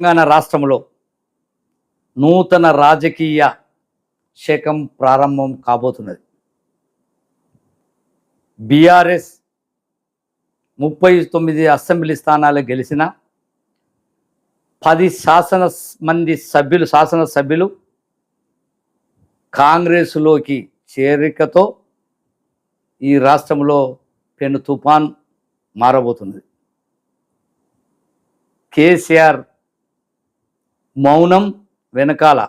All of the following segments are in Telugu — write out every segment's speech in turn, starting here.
తెలంగాణ రాష్ట్రంలో నూతన రాజకీయ శకం ప్రారంభం కాబోతున్నది. బీఆర్ఎస్ ముప్పై తొమ్మిది అసెంబ్లీ స్థానాలు గెలిచిన పది శాసన మంది సభ్యులు శాసనసభ్యులు కాంగ్రెస్లోకి చేరికతో ఈ రాష్ట్రంలో పెను తుఫాన్ మారబోతున్నది. కేసీఆర్ మౌనం వెనకాల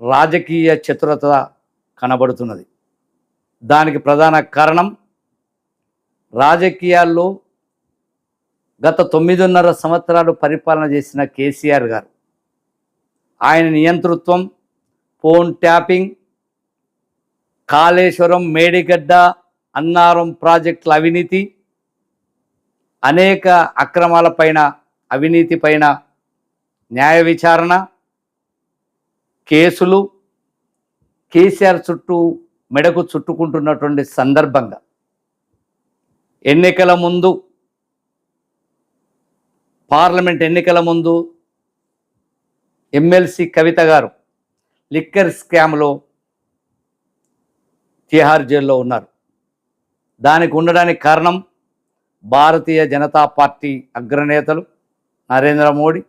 రాజకీయ చతురత కనబడుతున్నది. దానికి ప్రధాన కారణం రాజకీయాల్లో గత తొమ్మిదిన్నర సంవత్సరాలు పరిపాలన చేసిన కేసీఆర్ గారు. ఆయన నియంతృత్వం ఫోన్ ట్యాపింగ్ కాళేశ్వరం మేడిగడ్డ అన్నారం ప్రాజెక్టుల అవినీతి అనేక అక్రమాలపైన అవినీతి పైన న్యాయ విచారణ కేసులు కేసీఆర్ చుట్టూ మెడకు చుట్టుకుంటున్నటువంటి సందర్భంగా ఎన్నికల ముందు పార్లమెంట్ ఎన్నికల ముందు ఎమ్మెల్సీ కవిత గారు లిక్కర్ స్కామ్లో తిహార్ జైల్లో ఉన్నారు. దానికి ఉండడానికి కారణం భారతీయ జనతా పార్టీ అగ్రనేతలు నరేంద్ర మోడీ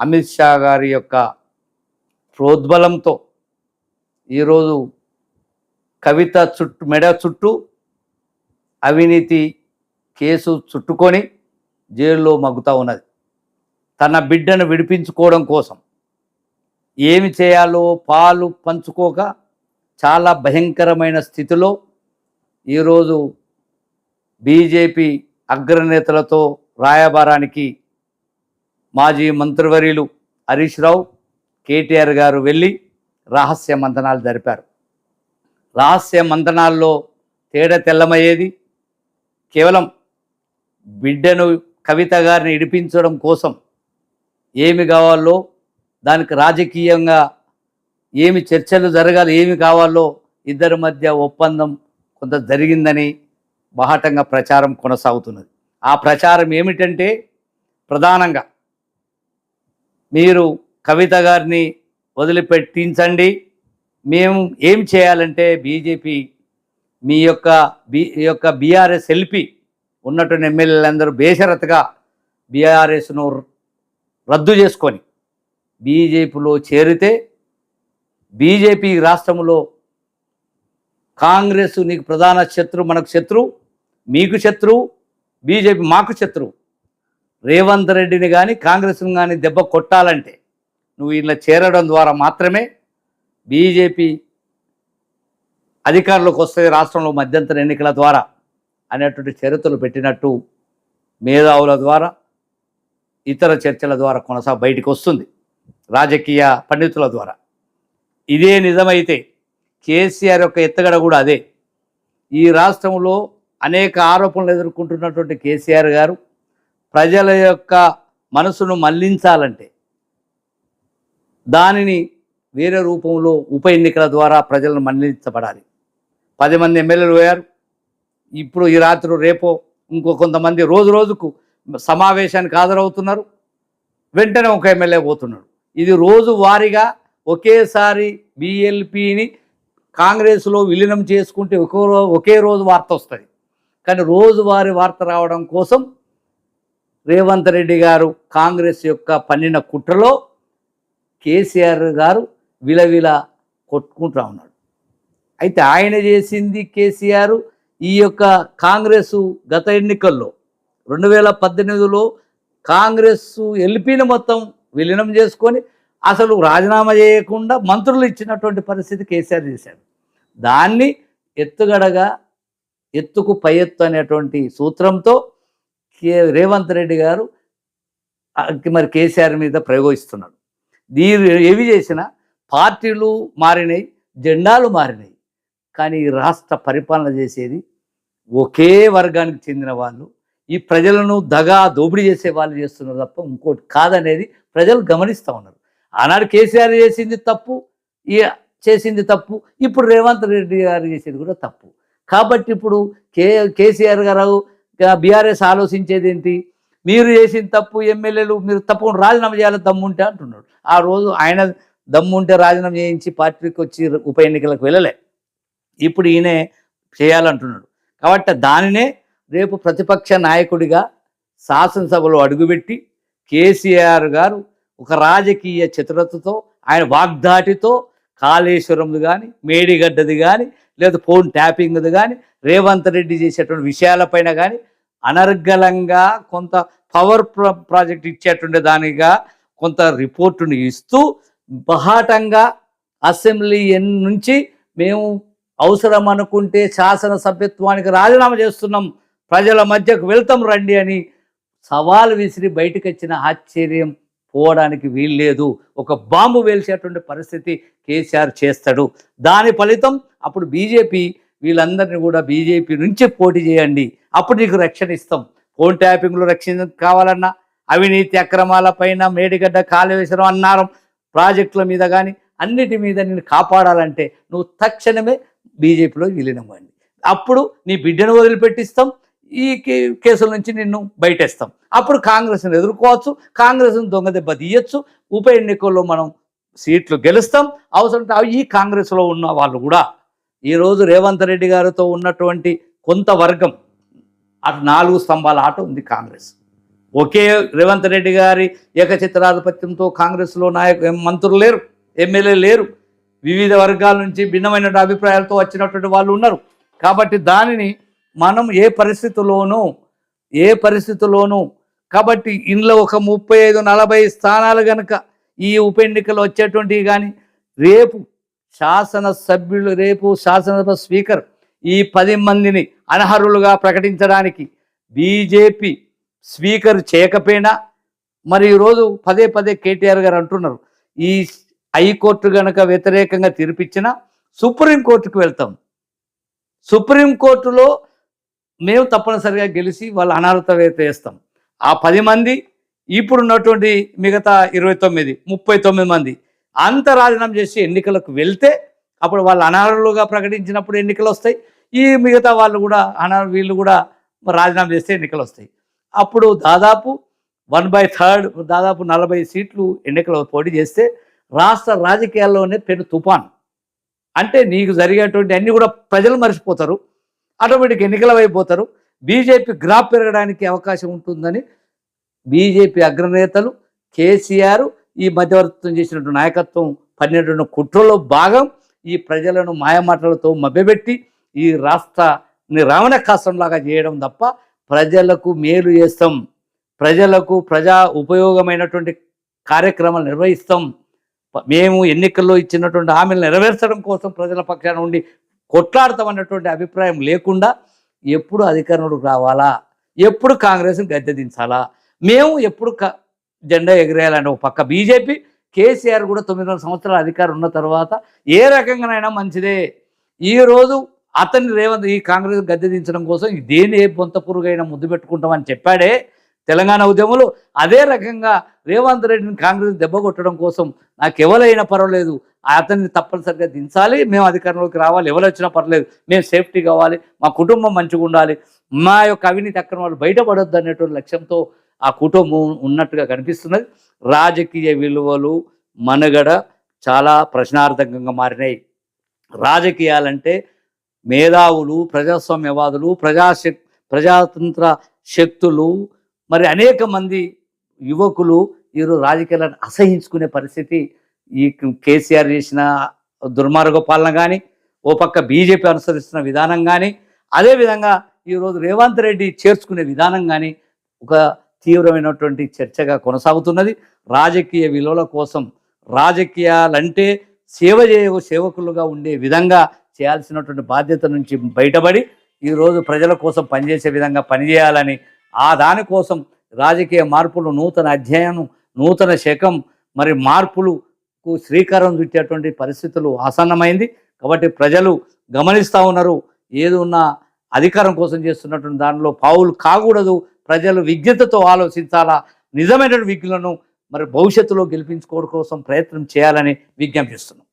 అమిత్ షా గారి యొక్క ప్రోద్బలంతో ఈరోజు కవిత చుట్టూ మెడ చుట్టూ అవినీతి కేసు చుట్టుకొని జైల్లో మగ్గుతూ ఉన్నది. తన బిడ్డను విడిపించుకోవడం కోసం ఏమి చేయాలో పాలు పంచుకోక చాలా భయంకరమైన స్థితిలో ఈరోజు బీజేపీ అగ్రనేతలతో రాయబారానికి మాజీ మంత్రివర్యులు హరీష్ రావు కేటీఆర్ గారు వెళ్ళి రహస్య మంతనాలు జరిపారు. రహస్య మంతనాల్లో తేడా తెల్లమయ్యేది కేవలం బిడ్డను కవిత గారిని ఇడిపించడం కోసం ఏమి కావాలో దానికి రాజకీయంగా ఏమి చర్చలు జరగాలి ఏమి కావాలో ఇద్దరి మధ్య ఒప్పందం కొంత జరిగిందని బాహటంగా ప్రచారం కొనసాగుతున్నది. ఆ ప్రచారం ఏమిటంటే ప్రధానంగా మీరు కవిత గారిని వదిలిపెట్టించండి. మేము ఏం చేయాలంటే బీజేపీ మీ యొక్క బీ ఈ యొక్క బీఆర్ఎస్ ఎల్పి ఉన్నటువంటి ఎమ్మెల్యేలందరూ బేషరత్గా బీఆర్ఎస్ను రద్దు చేసుకొని బీజేపీలో చేరితే బీజేపీ రాష్ట్రంలో కాంగ్రెస్ నీకు ప్రధాన శత్రు మనకు శత్రు మీకు శత్రు బీజేపీ మాకు శత్రువు రేవంత్ రెడ్డిని కానీ కాంగ్రెస్ని కానీ దెబ్బ కొట్టాలంటే నువ్వు ఇలా చేరడం ద్వారా మాత్రమే బీజేపీ అధికారంలోకి వస్తుంది రాష్ట్రంలో మధ్యంతర ఎన్నికల ద్వారా అనేటువంటి చరిత్రలు పెట్టినట్టు మేధావుల ద్వారా ఇతర చర్చల ద్వారా కొనసా బయటికి వస్తుంది. రాజకీయ పండితుల ద్వారా. ఇదే నిజమైతే కేసీఆర్ యొక్క ఎత్తగడ కూడా అదే. ఈ రాష్ట్రంలో అనేక ఆరోపణలు ఎదుర్కొంటున్నటువంటి కేసీఆర్ గారు ప్రజల యొక్క మనసును మళ్ళించాలంటే దానిని వేరే రూపంలో ఉప ఎన్నికల ద్వారా ప్రజలను మళ్ళించబడాలి. పది మంది ఎమ్మెల్యేలు పోయారు. ఇప్పుడు ఈ రాత్రి రేపో ఇంకో కొంతమంది రోజు రోజుకు సమావేశానికి హాజరవుతున్నారు. వెంటనే ఒక ఎమ్మెల్యే పోతున్నాడు. ఇది రోజు వారీగా ఒకేసారి బిఎల్పిని కాంగ్రెస్లో విలీనం చేసుకుంటే ఒకే ఒకే రోజు వార్త వస్తుంది. కానీ రోజువారి వార్త రావడం కోసం రేవంత్ రెడ్డి గారు కాంగ్రెస్ యొక్క పన్నిన కుట్రలో కేసీఆర్ గారు విలవిల కొట్టుకుంటా ఉన్నాడు. అయితే ఆయన చేసింది కేసీఆర్ ఈ యొక్క కాంగ్రెస్ గత ఎన్నికల్లో రెండు వేల పద్దెనిమిదిలో కాంగ్రెస్ ఎల్పీని మొత్తం విలీనం చేసుకొని అసలు రాజీనామా చేయకుండా మంత్రులు ఇచ్చినటువంటి పరిస్థితి కేసీఆర్ చేశాడు. దాన్ని ఎత్తుగడగా ఎత్తుకు పై ఎత్తు అనేటువంటి సూత్రంతో కే రేవంత్ రెడ్డి గారు మరి కేసీఆర్ మీద ప్రయోగిస్తున్నాడు. దీని ఏవి చేసినా పార్టీలు మారినాయి జెండాలు మారినాయి. కానీ ఈ రాష్ట్ర పరిపాలన చేసేది ఒకే వర్గానికి చెందిన వాళ్ళు ఈ ప్రజలను దగా దోపిడీ చేసే వాళ్ళు చేస్తున్నారు తప్ప ఇంకోటి కాదనేది ప్రజలు గమనిస్తూ ఉన్నారు. ఆనాడు కేసీఆర్ చేసింది తప్పు ఈ చేసింది తప్పు ఇప్పుడు రేవంత్ రెడ్డి గారు చేసేది కూడా తప్పు. కాబట్టి ఇప్పుడు కే కేసీఆర్ గారు బీఆర్ఎస్ ఆలోచించేది ఏంటి? మీరు చేసిన తప్పు ఎమ్మెల్యేలు మీరు తప్పకుండా రాజీనామా చేయాలి దమ్ముంటే అంటున్నాడు. ఆ రోజు ఆయన దమ్ముంటే రాజీనామా చేయించి పార్టీకి వచ్చి ఉప ఎన్నికలకు వెళ్ళలే. ఇప్పుడు ఈయనే చేయాలంటున్నాడు. కాబట్టి దానినే రేపు ప్రతిపక్ష నాయకుడిగా శాసనసభలో అడుగుపెట్టి కేసీఆర్ గారు ఒక రాజకీయ చతురతతో ఆయన వాగ్దాటితో కాళేశ్వరంది కానీ మేడిగడ్డది కానీ లేదా ఫోన్ ట్యాపింగ్ది కానీ రేవంత్ రెడ్డి చేసేటువంటి విషయాలపైన కానీ అనర్గళంగా కొంత పవర్ ప్రాజెక్ట్ ఇచ్చేటువంటి దానిగా కొంత రిపోర్టును ఇస్తూ బహాటంగా అసెంబ్లీ ఎన్ నుంచి మేము అవసరం అనుకుంటే శాసనసభ్యత్వానికి రాజీనామా చేస్తున్నాం. ప్రజల మధ్యకు వెళ్తాం రండి అని సవాలు విసిరి బయటకు వచ్చిన ఆశ్చర్యం పోవడానికి వీల్లేదు. ఒక బాంబు వేల్చేటువంటి పరిస్థితి కేసీఆర్ చేస్తాడు. దాని ఫలితం అప్పుడు బీజేపీ వీళ్ళందరినీ కూడా బీజేపీ నుంచి పోటీ చేయండి. అప్పుడు నీకు రక్షణ ఇస్తాం. ఫోన్ ట్యాపింగ్లో రక్షణ కావాలన్నా అవినీతి అక్రమాల పైన మేడిగడ్డ కాళేశ్వరం అన్నారం ప్రాజెక్టుల మీద కానీ అన్నిటి మీద నేను కాపాడాలంటే నువ్వు తక్షణమే బీజేపీలో విలీనం అప్పుడు నీ బిడ్డను వదిలిపెట్టిస్తాం. ఈ కేసుల నుంచి నిన్ను బయటేస్తాం. అప్పుడు కాంగ్రెస్ని ఎదుర్కోవచ్చు కాంగ్రెస్ను దొంగ దెబ్బ తీయచ్చు ఉప ఎన్నికల్లో మనం సీట్లు గెలుస్తాం. అవసరం ఈ కాంగ్రెస్లో ఉన్న వాళ్ళు కూడా. ఈరోజు రేవంత్ రెడ్డి గారితో ఉన్నటువంటి కొంత వర్గం అటు నాలుగు స్తంభాల ఆట ఉంది కాంగ్రెస్. ఒకే రేవంత్ రెడ్డి గారి ఏకచిత్రాధిపత్యంతో కాంగ్రెస్లో నాయక మంత్రులు లేరు ఎమ్మెల్యే లేరు. వివిధ వర్గాల నుంచి భిన్నమైన అభిప్రాయాలతో వచ్చినటువంటి వాళ్ళు ఉన్నారు. కాబట్టి దానిని మనం ఏ పరిస్థితుల్లోనూ ఏ పరిస్థితుల్లోనూ కాబట్టి ఇందులో ఒక ముప్పై ఐదు నలభై స్థానాలు కనుక ఈ ఉప ఎన్నికలు వచ్చేటువంటివి కానీ రేపు శాసన సభ్యులు రేపు శాసనసభ స్పీకర్ ఈ పది మందిని అనర్హులుగా ప్రకటించడానికి బీజేపీ స్పీకర్ చేయకపోయినా మరి ఈరోజు పదే పదే కేటీఆర్ గారు అంటున్నారు ఈ హైకోర్టు కనుక వ్యతిరేకంగా తీర్పిచ్చినా సుప్రీంకోర్టుకు వెళ్తాం. సుప్రీంకోర్టులో మేము తప్పనిసరిగా గెలిచి వాళ్ళ అనర్హత వేస్తాం. ఆ పది మంది ఇప్పుడున్నటువంటి మిగతా ఇరవై తొమ్మిది ముప్పై తొమ్మిది మంది అంత రాజీనామా చేసి ఎన్నికలకు వెళ్తే అప్పుడు వాళ్ళు అనర్హులుగా ప్రకటించినప్పుడు ఎన్నికలు వస్తాయి. ఈ మిగతా వాళ్ళు కూడా అనర్ వీళ్ళు కూడా రాజీనామా చేస్తే ఎన్నికలు వస్తాయి. అప్పుడు దాదాపు వన్ బై థర్డ్ దాదాపు నలభై సీట్లు ఎన్నికలు పోటీ చేస్తే రాష్ట్ర రాజకీయాల్లోనే పెను తుఫాన్. అంటే నీకు జరిగేటువంటి అన్నీ కూడా ప్రజలు మర్చిపోతారు. ఆటోమేటిక్ ఎన్నికల అయిపోతారు బీజేపీ గ్రాఫ్ పెరగడానికి అవకాశం ఉంటుందని బీజేపీ అగ్రనేతలు కేసీఆర్ ఈ మధ్యవర్తిత్వం చేసినటువంటి నాయకత్వం పన్నెండు కుట్రలో భాగం ఈ ప్రజలను మాయమాటలతో మభ్యపెట్టి ఈ రాష్ట్రాన్ని రావణ కాష్టంలాగా చేయడం తప్ప ప్రజలకు మేలు చేస్తాం. ప్రజలకు ప్రజా ఉపయోగమైనటువంటి కార్యక్రమాలు నిర్వహిస్తాం. మేము ఎన్నికల్లో ఇచ్చినటువంటి హామీలు నెరవేర్చడం కోసం ప్రజల పక్షాన ఉండి కొట్లాడతామన్నటువంటి అభిప్రాయం లేకుండా ఎప్పుడు అధికారంలోకి రావాలా? ఎప్పుడు కాంగ్రెస్ గద్దె దించాలా? మేము ఎప్పుడు క జెండా ఎగిరేయాలని ఒక పక్క బీజేపీ కేసీఆర్ కూడా తొమ్మిదిన్నర సంవత్సరాల అధికారం ఉన్న తర్వాత ఏ రకంగానైనా మంచిదే. ఈరోజు అతన్ని రేవంత్ ఈ కాంగ్రెస్ గద్దె దించడం కోసం దేని ఏ బొంత పురుగైనా ముద్దు పెట్టుకుంటామని చెప్పాడే తెలంగాణ ఉద్యమంలో అదే రకంగా రేవంత్ రెడ్డిని కాంగ్రెస్ దెబ్బ కొట్టడం కోసం నాకు ఎవరైనా పర్వాలేదు. అతన్ని తప్పనిసరిగా దించాలి. మేము అధికారంలోకి రావాలి. ఎవరు వచ్చినా పర్లేదు. మేము సేఫ్టీ కావాలి. మా కుటుంబం మంచిగా ఉండాలి. మా యొక్క అవినీతి అక్రమాలు బయటపడొద్దు అనేటువంటి లక్ష్యంతో ఆ కుటుంబం ఉన్నట్టుగా కనిపిస్తున్నది. రాజకీయ విలువలు మనుగడ చాలా ప్రశ్నార్థకంగా మారినాయి. రాజకీయాలంటే మేధావులు ప్రజాస్వామ్యవాదులు ప్రజాశక్ ప్రజాతంత్ర శక్తులు మరి అనేక మంది యువకులు ఈరోజు రాజకీయాలను అసహించుకునే పరిస్థితి ఈ కేసీఆర్ చేసిన దుర్మార్గ పాలన కానీ ఓ పక్క బీజేపీ అనుసరిస్తున్న విధానం కానీ అదేవిధంగా ఈరోజు రేవంత్ రెడ్డి చేర్చుకునే విధానం కానీ ఒక తీవ్రమైనటువంటి చర్చగా కొనసాగుతున్నది. రాజకీయ విలువల కోసం రాజకీయాలంటే సేవ చేయ సేవకులుగా ఉండే విధంగా చేయాల్సినటువంటి బాధ్యత నుంచి బయటపడి ఈరోజు ప్రజల కోసం పనిచేసే విధంగా పనిచేయాలని ఆ దానికోసం రాజకీయ మార్పులు నూతన అధ్యయనం నూతన శకం మరి మార్పులు కు శ్రీకారం చుట్టేటువంటి పరిస్థితులు ఆసన్నమైంది. కాబట్టి ప్రజలు గమనిస్తూ ఉన్నారు. ఏది ఉన్నా అధికారం కోసం చేస్తున్నటువంటి దానిలో పావులు కాకూడదు. ప్రజలు విజ్ఞతతో ఆలోచించాలా? నిజమైనటువంటి విజ్ఞులను మరి భవిష్యత్తులో గెలిపించుకోవడం కోసం ప్రయత్నం చేయాలని విజ్ఞప్తిస్తున్నాం